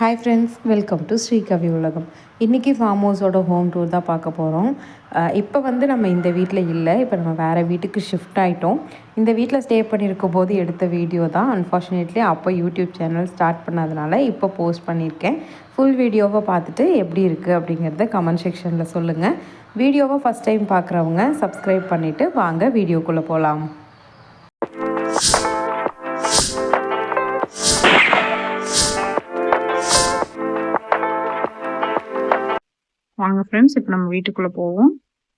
Hi friends welcome to Srikavi Ulagam இன்றைக்கி form ஹவுஸோட home tour தான் பார்க்க போகிறோம் இப்போ வந்து நம்ம இந்த வீட்டில் இல்லை. இப்போ நம்ம வேறு வீட்டுக்கு ஷிஃப்ட் ஆகிட்டோம் இந்த வீட்டில் ஸ்டே பண்ணியிருக்கும் போது எடுத்த வீடியோ தான். அன்ஃபார்ச்சுனேட்லி அப்போ யூடியூப் சேனல் ஸ்டார்ட் பண்ணதுனால இப்போ போஸ்ட் பண்ணியிருக்கேன். ஃபுல் வீடியோவை பார்த்துட்டு எப்படி இருக்குது அப்படிங்கிறத கமெண்ட் செக்ஷனில் சொல்லுங்கள் வீடியோவை ஃபஸ்ட் டைம் பார்க்குறவங்க சப்ஸ்கிரைப் பண்ணிவிட்டு வாங்க வீடியோக்குள்ளே போகலாம் வாங்க ஃப்ரெண்ட்ஸ் இப்போ நம்ம வீட்டுக்குள்ள போவோம்.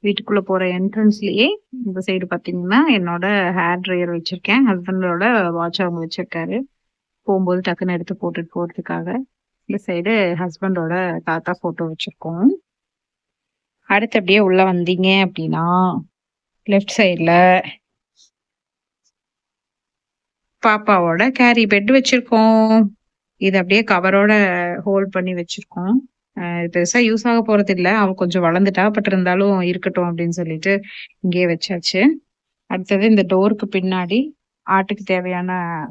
வீட்டுக்குள்ள போற என்ட்ரன்ஸ்லயே இந்த சைடு பாத்தீங்கன்னா என்னோட ஹேர் ட்ரையர் வச்சிருக்கேன். ஹஸ்பண்டோட வாட்ச் அவங்க வச்சிருக்காரு. போகும்போது டக்குன்னு எடுத்து போட்டுட்டு போறதுக்காக இந்த சைடு ஹஸ்பண்டோட தாத்தா போட்டோ வச்சிருக்கோம். அடுத்து அப்படியே உள்ள வந்தீங்க அப்படின்னா லெஃப்ட் சைட்ல பாப்பாவோட கேரி பெட் வச்சிருக்கோம். இது அப்படியே கவரோட ஹோல்ட் பண்ணி வச்சிருக்கோம். பெருசா யூஸ் ஆக போறது இல்லை அவள் கொஞ்சம் வளர்ந்துட்டா பட் இருந்தாலும் இருக்கட்டும் அப்படின்னு சொல்லிட்டு இங்கேயே வச்சாச்சு. அடுத்தது இந்த டோருக்கு பின்னாடி ஆட்டுக்கு தேவையான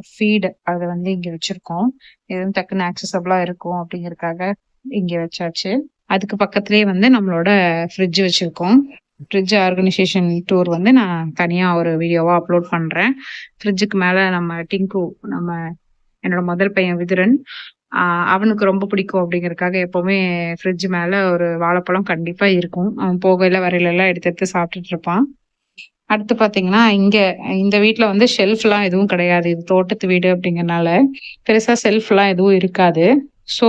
ஃபீடு அதை வந்து இங்க வச்சிருக்கோம். எதுவும் டக்குன்னு ஆக்சசபிளா இருக்கும் அப்படிங்கறக்காக இங்க வச்சாச்சு. அதுக்கு பக்கத்துலயே வந்து நம்மளோட ஃப்ரிட்ஜ் வச்சிருக்கோம். ஃப்ரிட்ஜ் ஆர்கனைசேஷன் டூர் வந்து நான் தனியா ஒரு வீடியோவா அப்லோட் பண்றேன். ஃப்ரிட்ஜுக்கு மேல நம்ம டிங்கு நம்ம என்னோட முதல் பையன் விதுரன். அவனுக்கு ரொம்ப பிடிக்கும் அப்படிங்கறக்காக எப்பவுமே ஃப்ரிட்ஜ் மேல ஒரு வாழைப்பழம் கண்டிப்பா இருக்கும். அவன் போகையில வரையில எல்லாம் எடுத்து எடுத்து சாப்பிட்டுட்டு இருப்பான். அடுத்து பாத்தீங்கன்னா இங்க இந்த வீட்டுல வந்து ஷெல்ஃப் எல்லாம் எதுவும் கிடையாது. இது தோட்டத்து வீடு அப்படிங்கறனால பெருசா ஷெல்ஃப் எல்லாம் எதுவும் இருக்காது. ஸோ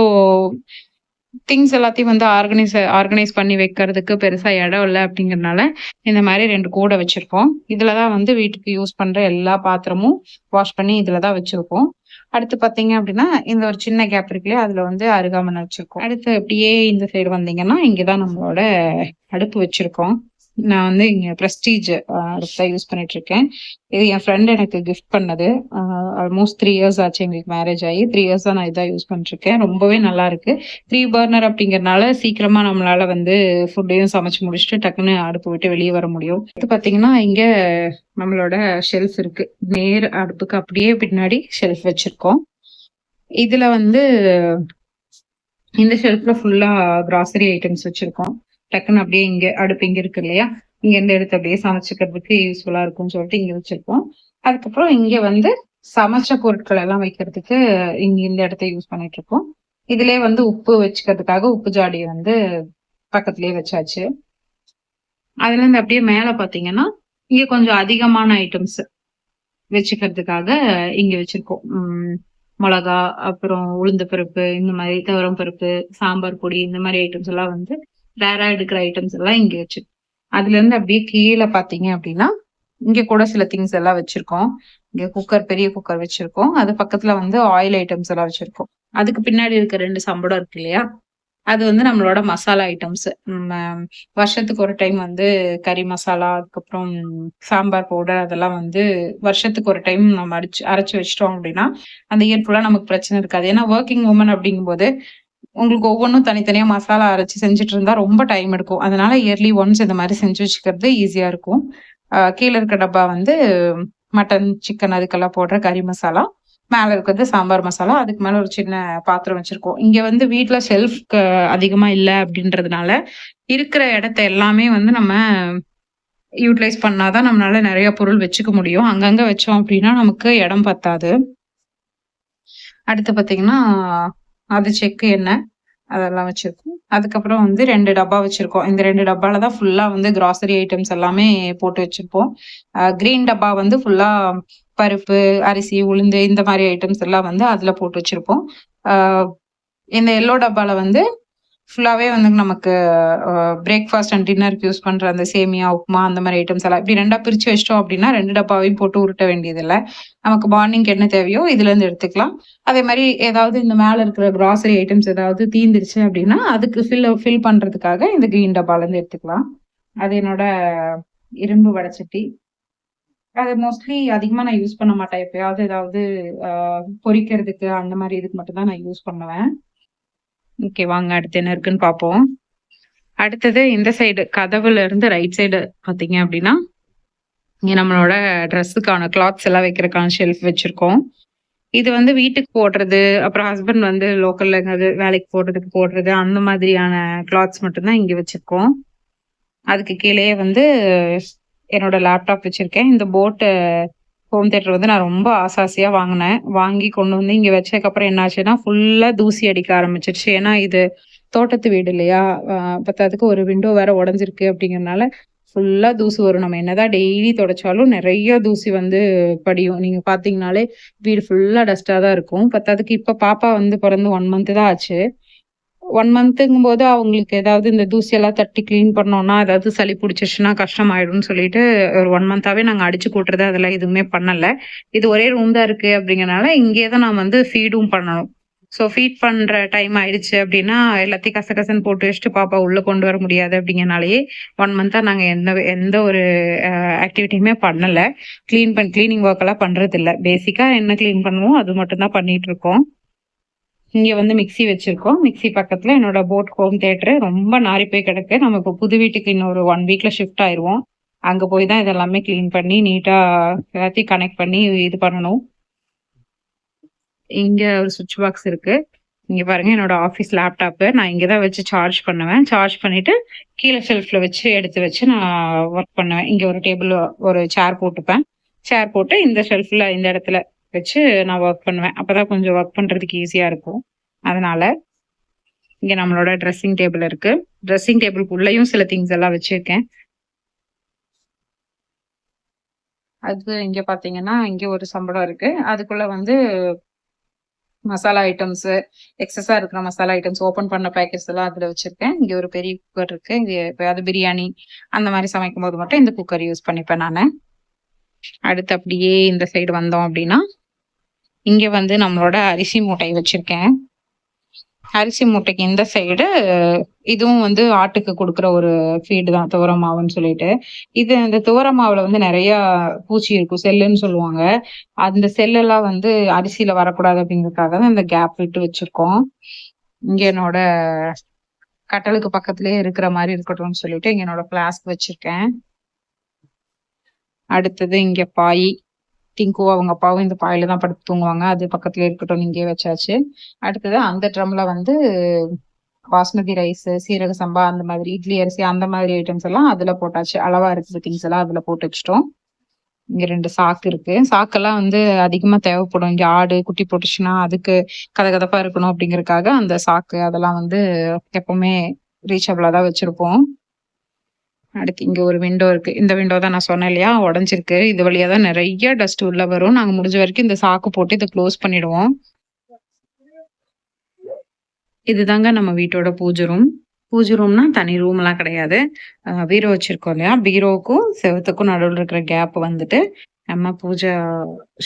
திங்ஸ் எல்லாத்தையும் வந்து ஆர்கனைஸ் ஆர்கனைஸ் பண்ணி வைக்கிறதுக்கு பெருசா இடம் இல்லை அப்படிங்கறனால இந்த மாதிரி ரெண்டு கூடை வச்சிருக்கோம். இதுலதான் வந்து வீட்டுக்கு யூஸ் பண்ற எல்லா பாத்திரமும் வாஷ் பண்ணி இதுலதான் வச்சிருப்போம் அடுத்து பாத்தீங்க அப்படின்னா இந்த ஒரு சின்ன கேப் இருக்குல்லையா அதுல வந்து அருகாமனை வச்சிருக்கோம். அடுத்து அப்படியே இந்த சைடு வந்தீங்கன்னா இங்கதான் நம்மளோட அடுப்பு வச்சிருக்கோம். நான் வந்து இங்க பிரஸ்டீஜ் அடுப்பு தான் யூஸ் பண்ணிட்டு இருக்கேன் இது என் ஃப்ரெண்ட் எனக்கு கிஃப்ட் பண்ணது. ஆல்மோஸ்ட் த்ரீ இயர்ஸ் ஆச்சு எங்களுக்கு மேரேஜ் ஆகி. த்ரீ இயர்ஸ் தான் நான் இதான் யூஸ் பண்ணிட்டு இருக்கேன் ரொம்பவே நல்லா இருக்கு. த்ரீ பர்னர் அப்படிங்கறனால சீக்கிரமா நம்மளால வந்து ஃபுட்டையும் சமைச்சு முடிச்சுட்டு டக்குன்னு அடுப்பு விட்டு வெளியே வர முடியும். இது பாத்தீங்கன்னா இங்க நம்மளோட ஷெல்ஃப் இருக்கு. நேர் அடுப்புக்கு அப்படியே பின்னாடி ஷெல்ஃப் வச்சிருக்கோம். இதுல வந்து இந்த ஷெல்ஃப்ல ஃபுல்லா கிராசரி ஐட்டம்ஸ் வச்சிருக்கோம். டக்குன்னு அப்படியே இங்க அடுப்பு இங்க இருக்கு இல்லையா? இங்க இருந்து எடுத்து அப்படியே சமைச்சுக்கிறதுக்கு யூஸ்ஃபுல்லா இருக்கும்னு சொல்லிட்டு இங்க வச்சிருக்கோம். அதுக்கப்புறம் இங்க வந்து சமைச்ச பொருட்கள் எல்லாம் வைக்கிறதுக்கு இங்க இந்த இடத்த யூஸ் பண்ணிட்டு இருக்கோம். இதுலயே வந்து உப்பு வச்சுக்கிறதுக்காக உப்பு ஜாடி வந்து பக்கத்துலயே வச்சாச்சு. அதுல இருந்து அப்படியே மேல பாத்தீங்கன்னா இங்க கொஞ்சம் அதிகமான ஐட்டம்ஸ் வச்சுக்கிறதுக்காக இங்க வச்சிருக்கோம். உம் மிளகா அப்புறம் உளுந்து பருப்பு இந்த மாதிரி துவரம் பருப்பு சாம்பார் பொடி இந்த மாதிரி ஐட்டம்ஸ் எல்லாம் வந்து ரேரா எடுக்கிற ஐட்டம்ஸ் எல்லாம் இங்க வச்சிருக்கோம் அதுல இருந்து அப்படியே கீழே பாத்தீங்க அப்படின்னா இங்க கூட சில திங்ஸ் எல்லாம் வச்சிருக்கோம். இங்க குக்கர் பெரிய குக்கர் வச்சிருக்கோம். அது பக்கத்துல வந்து ஆயில் ஐட்டம்ஸ் எல்லாம் வச்சிருக்கோம். அதுக்கு பின்னாடி இருக்க ரெண்டு சம்படம் இருக்கு இல்லையா? அது வந்து நம்மளோட மசாலா ஐட்டம்ஸ் வருஷத்துக்கு ஒரு டைம் வந்து கறி மசாலா அதுக்கப்புறம் சாம்பார் பவுடர் அதெல்லாம் வந்து வருஷத்துக்கு ஒரு டைம் நம்ம அடிச்சு அரைச்சு வச்சிட்டோம் அப்படின்னா அந்த இயர் ஃபுல்லா நமக்கு பிரச்சனை இருக்காது. ஏன்னா ஒர்க்கிங் உமன் அப்படிங்கும்போது உங்களுக்கு ஒவ்வொன்றும் தனித்தனியாக மசாலா அரைச்சி செஞ்சுட்டு இருந்தால் ரொம்ப டைம் எடுக்கும். அதனால இயர்லி ஒன்ஸ் இந்த மாதிரி செஞ்சு வச்சுக்கிறது ஈஸியாக இருக்கும். கீழே இருக்க டப்பா வந்து மட்டன் சிக்கன் அதுக்கெல்லாம் போடுற கறி மசாலா. மேலே இருக்கிறது சாம்பார் மசாலா. அதுக்கு மேலே ஒரு சின்ன பாத்திரம் வச்சுருக்கோம். இங்கே வந்து வீட்டில் செல்ஃப் அதிகமாக இல்லை அப்படின்றதுனால இருக்கிற இடத்த எல்லாமே வந்து நம்ம யூட்டிலைஸ் பண்ணாதான் நம்மளால நிறைய பொருள் வச்சுக்க முடியும். அங்கங்கே வச்சோம் அப்படின்னா நமக்கு இடம் பத்தாது. அடுத்து பார்த்தீங்கன்னா அது செக்கு எண்ணெய் அதெல்லாம் வச்சிருக்கோம். அதுக்கப்புறம் வந்து ரெண்டு டப்பா வச்சிருக்கோம். இந்த ரெண்டு டப்பால தான் ஃபுல்லா வந்து கிராசரி ஐட்டம்ஸ் எல்லாமே போட்டு வச்சிருப்போம். கிரீன் டப்பா வந்து ஃபுல்லா பருப்பு அரிசி உளுந்து இந்த மாதிரி ஐட்டம்ஸ் எல்லாம் வந்து அதுல போட்டு வச்சிருப்போம். இந்த எல்லோ டப்பால வந்து ஃபுல்லாகவே வந்து நமக்கு பிரேக்ஃபாஸ்ட் அண்ட் டின்னருக்கு யூஸ் பண்ணுற அந்த சேமியா உப்புமா அந்த மாதிரி ஐட்டம்ஸ் எல்லாம் இப்படி ரெண்டாக பிரித்து வச்சிட்டோம் அப்படின்னா ரெண்டு டப்பாவையும் போட்டு உருட்ட வேண்டியதில்லை. நமக்கு மார்னிங்க்கு என்ன தேவையோ இதுலேருந்து எடுத்துக்கலாம். அதே மாதிரி ஏதாவது இந்த மேலே இருக்கிற கிராசரி ஐட்டம்ஸ் ஏதாவது தீந்துருச்சு அப்படின்னா அதுக்கு ஃபில் ஃபில் பண்ணுறதுக்காக இந்த க்ரீன் டப்பாலேருந்து எடுத்துக்கலாம். அது என்னோட இரும்பு வடச்சட்டி. அது மோஸ்ட்லி அதிகமாக நான் யூஸ் பண்ண மாட்டேன். எப்பயாவது ஏதாவது பொரிக்கிறதுக்கு அந்த மாதிரி இதுக்கு மட்டும்தான் நான் யூஸ் பண்ணுவேன். ஓகே வாங்க அடுத்து என்ன இருக்குன்னு பார்ப்போம் அடுத்தது இந்த சைடு கதவுல இருந்து ரைட் சைடு பாத்தீங்க அப்படின்னா இங்க நம்மளோட ட்ரெஸ்ஸுக்கான கிளாத்ஸ் எல்லாம் வைக்கிறதுக்கான ஷெல்ஃப் வச்சிருக்கோம் இது வந்து வீட்டுக்கு போடுறது, அப்புறம் ஹஸ்பண்ட் வந்து லோக்கல்ல எங்காவது வேலைக்கு போடுறதுக்கு போடுறது, அந்த மாதிரியான கிளாத்ஸ் மட்டும்தான் இங்கே இங்க வச்சிருக்கோம். அதுக்கு கீழே வந்து என்னோட லேப்டாப் வச்சிருக்கேன். இந்த போட்டு ஹோம் தேட்டர் வந்து நான் ரொம்ப ஆசை வாங்கினேன் வாங்கி கொண்டு வந்து இங்க வச்சதுக்கப்புறம் என்னாச்சுன்னா ஃபுல்லாக ஃபுல்லா தூசி அடிக்க ஆரம்பிச்சிருச்சு ஏன்னா இது தோட்டத்து வீடு இல்லையா? பத்தாதுக்கு ஒரு விண்டோ வேற உடஞ்சிருக்கு அப்படிங்கிறனால, ஃபுல்லா தூசி வரும். நம்ம என்னதான் டெய்லி தொடச்சாலும் நிறைய தூசி வந்து படியும். நீங்க பார்த்தீங்கனாலே வீடு ஃபுல்லா டஸ்ட்டாக தான் இருக்கும். பத்தாதுக்கு இப்ப பாப்பா வந்து பிறந்து ஒன் மந்த் தான் ஆச்சு. ஒன் மந்த்துங்கும் போது அவங்களுக்கு ஏதாவது இந்த தூசியெல்லாம் தட்டி கிளீன் பண்ணோம்னா, ஏதாவது சளி புடிச்சிருச்சுன்னா கஷ்டமாயிடும்னு சொல்லிட்டு ஒரு ஒன் மந்தாவே நாங்கள் அடிச்சு கூட்டுறது அதெல்லாம் எதுவுமே பண்ணலை இது ஒரே ரூம் தான் இருக்கு அப்படிங்கிறனால, இங்கேயே தான் நான் வந்து ஃபீடும் பண்ணணும். ஸோ ஃபீட் பண்ற டைம் ஆயிடுச்சு அப்படின்னா, எல்லாத்தையும் கசகசன்னு போட்டு வச்சுட்டு பாப்பா உள்ள கொண்டு வர முடியாது அப்படிங்கிறனாலயே 1 மந்த்தா நாங்க எந்த எந்த ஒரு ஆக்டிவிட்டியுமே பண்ணலை கிளீன் பண் கிளீனிங் ஒர்க் எல்லாம் பண்றதில்ல. பேசிக்கா என்ன கிளீன் பண்ணுவோம், அது மட்டும் தான் பண்ணிட்டு இருக்கோம். இங்க வந்து மிக்ஸி வச்சிருக்கோம். மிக்ஸி பக்கத்துல என்னோட போட் ஹோம் தியேட்டர் ரொம்ப நாறி போய் கிடக்கு. நம்ம இப்போ புது வீட்டுக்கு இன்னொரு ஒன் வீக்ல ஷிஃப்ட் ஆயிருவோம். அங்க போய் தான் இதெல்லாமே கிளீன் பண்ணி, நீட்டா எல்லாத்தையும் கனெக்ட் பண்ணி இது பண்ணணும். இங்க ஒரு சுவிட்ச் பாக்ஸ் இருக்கு. இங்க பாருங்க என்னோட ஆஃபீஸ் லேப்டாப்பு. நான் இங்கே தான் வச்சு சார்ஜ் பண்ணுவேன். சார்ஜ் பண்ணிட்டு கீழே ஷெல்ஃப்ல வச்சு எடுத்து வச்சு நான் ஒர்க் பண்ணுவேன். இங்க ஒரு டேபிள் ஒரு சேர் போட்டுப்பேன். சேர் போட்டு இந்த ஷெல்ஃப்ல இந்த இடத்துல வச்சு நான் ஒர்க் பண்ணுவேன். அப்போ தான் கொஞ்சம் ஒர்க் பண்ணுறதுக்கு ஈஸியாக இருக்கும். அதனால் இங்கே நம்மளோட ட்ரெஸ்ஸிங் டேபிள் இருக்குது ட்ரெஸ்ஸிங் டேபிள்குள்ளேயும் சில திங்ஸ் எல்லாம் வச்சுருக்கேன் அது இங்கே பார்த்தீங்கன்னா, இங்கே ஒரு சம்பளம் இருக்குது அதுக்குள்ளே வந்து மசாலா ஐட்டம்ஸு, எக்ஸஸா இருக்கிற மசாலா ஐட்டம்ஸ் ஓப்பன் பண்ண பேக்கெட்ஸ் எல்லாம் அதுல வச்சிருக்கேன். இங்க ஒரு பெரிய குக்கர் இருக்கு. இங்கே எப்பயாவது பிரியாணி அந்த மாதிரி சமைக்கும் போது மட்டும் இந்த குக்கர் யூஸ் பண்ணிப்பேன் நான் அடுத்து அப்படியே இந்த சைடு வந்தோம் அப்படின்னா, இங்க வந்து நம்மளோட அரிசி மூட்டை வச்சிருக்கேன். அரிசி மூட்டைக்கு இந்த சைடு இதுவும் வந்து ஆட்டுக்கு கொடுக்குற ஒரு ஃபீடு தான் துவர மாவுன்னு சொல்லிட்டு. இது இந்த துவர மாவுல வந்து நிறைய பூச்சி இருக்கும். செல்லுன்னு சொல்லுவாங்க. அந்த செல்லெல்லாம் வந்து அரிசியில வரக்கூடாது அப்படிங்கிறதுக்காக தான் இந்த கேப் விட்டு வச்சிருக்கோம். இங்க என்னோட கட்டலுக்கு பக்கத்திலேயே இருக்கிற மாதிரி இருக்கட்டும்னு சொல்லிட்டு, இங்க என்னோட பிளாஸ்க் வச்சிருக்கேன். அடுத்தது இங்க பாய். டிங்கு அவங்க அப்பாவும் இந்த பாயில தான் படுத்து தூங்குவாங்க. அது பக்கத்துல இருக்கட்டும் இங்கேயே வச்சாச்சு. அடுத்தது அந்த ட்ரம்ல வந்து பாஸ்மதி ரைஸ் சீரக சம்பா அந்த மாதிரி இட்லி அரிசி அந்த மாதிரி ஐட்டம்ஸ் எல்லாம் அதுல போட்டாச்சு. அளவா இருக்கிற திங்ஸ் எல்லாம் அதுல போட்டு வச்சுட்டோம். இங்க ரெண்டு சாக்கு இருக்கு. சாக்கெல்லாம் வந்து அதிகமா தேவைப்படும். இங்க ஆடு குட்டி போட்டுச்சுன்னா, அதுக்கு கதகதப்பா இருக்கணும் அப்படிங்கிறதுக்காக அந்த சாக்கு அதெல்லாம் வந்து எப்பவுமே ரீச்சபிளா தான் வச்சிருப்போம். அடுத்து இங்கே ஒரு விண்டோ இருக்குது இந்த விண்டோ தான் நான் சொன்னேன் இல்லையா? உடஞ்சிருக்கு இது வழியா தான் நிறைய டஸ்ட் உள்ளே வரும். நாங்கள் முடிஞ்ச வரைக்கும் இந்த சாக்கு போட்டு இதை க்ளோஸ் பண்ணிடுவோம். இதுதாங்க நம்ம வீட்டோட பூஜை ரூம். பூஜை ரூம்னா தனி ரூம்லாம் கிடையாது. பீரோ வச்சுருக்கோம் இல்லையா? பீரோவுக்கும் செவுத்துக்கும் நடுவில் இருக்கிற கேப் வந்துட்டு, நம்ம பூஜை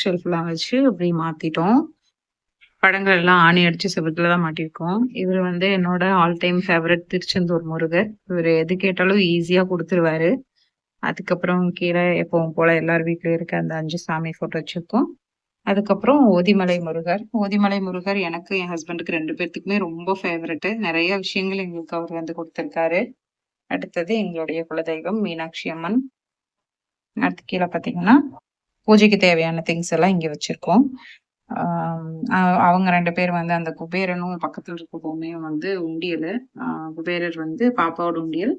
ஷெல்ஃப்லாம் வச்சு அப்படி மாற்றிட்டோம் படங்கள் எல்லாம் ஆணி அடிச்சு செவத்துல தான் மாட்டியிருக்கோம். இவர் வந்து என்னோட all time favourite Tiruchendur Murugar. இவர் எது கேட்டாலும் ஈஸியா கொடுத்துருவாரு அதுக்கப்புறம் கீழே எப்பவும் போல எல்லார் வீட்லயும் இருக்க அந்த அஞ்சு சாமி ஃபோட்டோ வச்சிருக்கோம். அதுக்கப்புறம் ஓதிமலை முருகர். ஓதிமலை முருகர் எனக்கு, என் ஹஸ்பண்டுக்கு ரெண்டு பேர்த்துக்குமே ரொம்ப ஃபேவரட்டு நிறைய விஷயங்கள் எங்களுக்கு அவர் வந்து கொடுத்துருக்காரு அடுத்தது எங்களுடைய குலதெய்வம் மீனாட்சி அம்மன். அடுத்து கீழே பார்த்தீங்கன்னா, பூஜைக்கு தேவையான திங்ஸ் எல்லாம் இங்கே வச்சிருக்கோம். அவங்க ரெண்டு பேர் வந்து அந்த குபேரனும் பக்கத்துல இருக்க பொம்மையும் வந்து உண்டியல் குபேரர் வந்து பாப்பாவோட உண்டியல்.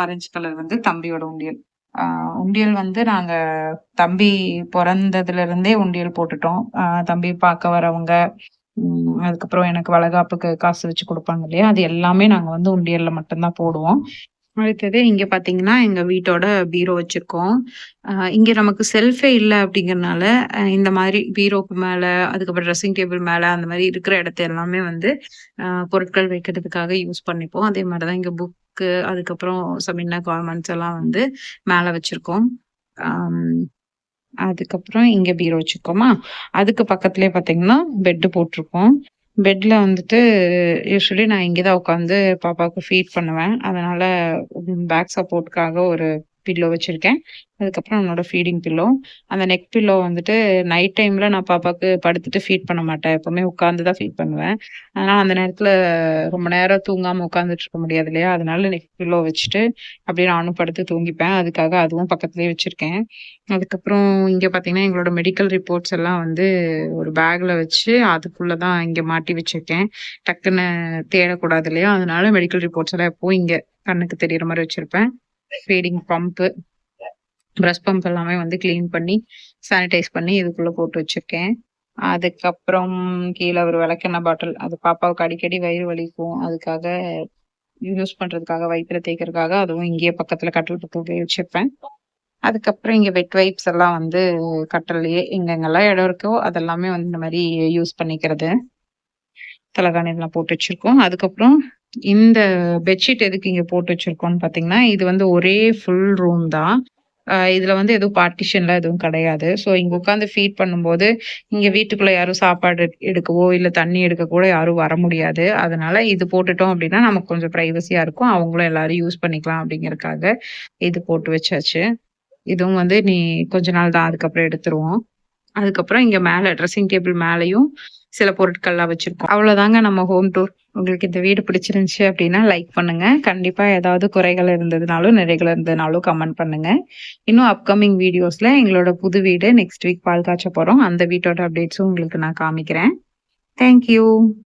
ஆரஞ்சு கலர் வந்து தம்பியோட உண்டியல். உண்டியல் வந்து நாங்க தம்பி பிறந்ததுல இருந்தே உண்டியல் போட்டுட்டோம். தம்பி பார்க்க வரவங்க, அதுக்கப்புறம் எனக்கு வளகாப்புக்கு காசு வச்சு கொடுப்பாங்க இல்லையா? அது எல்லாமே நாங்க வந்து உண்டியல்ல மட்டும்தான் போடுவோம். அடுத்தது இங்க பார்த்தீங்கன்னா, எங்க வீட்டோட பீரோ வச்சிருக்கோம். இங்க நமக்கு செல்ஃபே இல்லை அப்படிங்கறனால இந்த மாதிரி பீரோக்கு மேல, அதுக்கப்புறம் ட்ரெஸ்ஸிங் டேபிள் மேல அந்த மாதிரி இருக்கிற இடத்த எல்லாமே வந்து பொருட்கள் வைக்கிறதுக்காக யூஸ் பண்ணிப்போம். அதே மாதிரிதான் தான் இங்க புக்கு, அதுக்கப்புறம் சம் கார்மெண்ட்ஸ் எல்லாம் வந்து மேல வச்சிருக்கோம். அதுக்கப்புறம் இங்க பீரோ வச்சிருக்கோமா, அதுக்கு பக்கத்துலயே பார்த்தீங்கன்னா, பெட்டு போட்டிருக்கோம். பெட்ல வந்துட்டு யூஸ்வலி நான் இங்கே தான் உட்காந்து பாப்பாவுக்கு ஃபீட் பண்ணுவேன். அதனால பேக் சப்போர்ட்காக ஒரு பில்லோ வச்சுருக்கேன். அதுக்கப்புறம் என்னோட ஃபீடிங் பில்லோ அந்த நெக் பில்லோ வந்துட்டு நைட் டைமில் நான் பாப்பாவுக்கு படுத்துட்டு ஃபீட் பண்ண மாட்டேன். எப்போவுமே உட்காந்து தான் ஃபீட் பண்ணுவேன். ஆனால் அந்த நேரத்தில் ரொம்ப நேரம் தூங்காமல் உட்காந்துட்டு இருக்க முடியாது இல்லையா? அதனால நெக் பில்லோ வச்சுட்டு அப்படியே நானும் படுத்து தூங்கிப்பேன். அதுக்காக அதுவும் பக்கத்துலேயே வச்சுருக்கேன். அதுக்கப்புறம் இங்கே பார்த்தீங்கன்னா எங்களோட மெடிக்கல் ரிப்போர்ட்ஸ் எல்லாம் வந்து ஒரு பேக்கில் வச்சு அதுக்குள்ளே தான் இங்கே மாட்டி வச்சுருக்கேன். டக்குன்னு தேடக்கூடாது இல்லையா? அதனால மெடிக்கல் ரிப்போர்ட்ஸ் எல்லாம் எப்பவும் இங்கே கண்ணுக்கு தெரியற மாதிரி வச்சிருப்பேன். ஃபீடிங் பம்ப்பு ப்ரஷ் பம்ப் எல்லாமே வந்து க்ளீன் பண்ணி சானிடைஸ் பண்ணி இதுக்குள்ள போட்டு வச்சிருக்கேன். அதுக்கப்புறம் கீழே ஒரு விளக்கெண்ணெய் பாட்டில் அது பாப்பாவுக்கு அடிக்கடி வயிறு வலிக்கும். அதுக்காக யூஸ் பண்றதுக்காக வயிற்றுல தேய்க்கிறதுக்காக அதுவும் இங்கேயே பக்கத்துல கட்டில் பக்கத்துலயே வச்சிருப்பேன். அதுக்கப்புறம் இங்க வெட் வைப்ஸ் எல்லாம் வந்து கட்டல்லையே எங்கெங்கெல்லாம் இடம் இருக்கோ அதெல்லாமே வந்து இந்த மாதிரி யூஸ் பண்ணிக்கிறது. தலகாணி எல்லாம் போட்டு வச்சிருக்கோம். அதுக்கப்புறம் இந்த பெட்ஷீட் எதுக்கு இங்கே போட்டு வச்சிருக்கோம்னு பார்த்தீங்கன்னா இது வந்து ஒரே ஃபுல் ரூம் தான். இதில் வந்து எதுவும் பார்ட்டிஷன்லாம் எதுவும் கிடையாது. ஸோ இங்கே உட்காந்து ஃபீட் பண்ணும்போது இங்கே வீட்டுக்குள்ளே யாரும் சாப்பாடு எடு- எடுக்கவோ இல்லை தண்ணி எடுக்க கூட யாரும் வர முடியாது. அதனால இது போட்டுட்டோம் அப்படின்னா நமக்கு கொஞ்சம் ப்ரைவசியாக இருக்கும். அவங்களும் எல்லாரும் யூஸ் பண்ணிக்கலாம் அப்படிங்கிறதுக்காக இது போட்டு வச்சாச்சு. இதுவும் வந்து நீ கொஞ்ச நாள் தான் அதுக்கப்புறம் எடுத்துருவோம். அதுக்கப்புறம் இங்கே மேலே ட்ரெஸ்ஸிங் டேபிள் மேலேயும் சில பொருட்கள்லாம் வச்சிருக்கோம். அவ்வளவுதாங்க நம்ம ஹோம் டூர் உங்களுக்கு இந்த வீடு பிடிச்சிருந்துச்சு அப்படின்னா லைக் பண்ணுங்க. கண்டிப்பா ஏதாவது குறைகள் இருந்ததுனாலும் நிறைகள் இருந்ததுனாலும் கமெண்ட் பண்ணுங்க. இன்னும் அப்கமிங் வீடியோஸ்ல எங்களோட புது வீடு நெக்ஸ்ட் வீக் பால் காய்ச்ச போறோம். அந்த வீட்டோட அப்டேட்ஸும் உங்களுக்கு நான் காமிக்கிறேன். தேங்க்யூ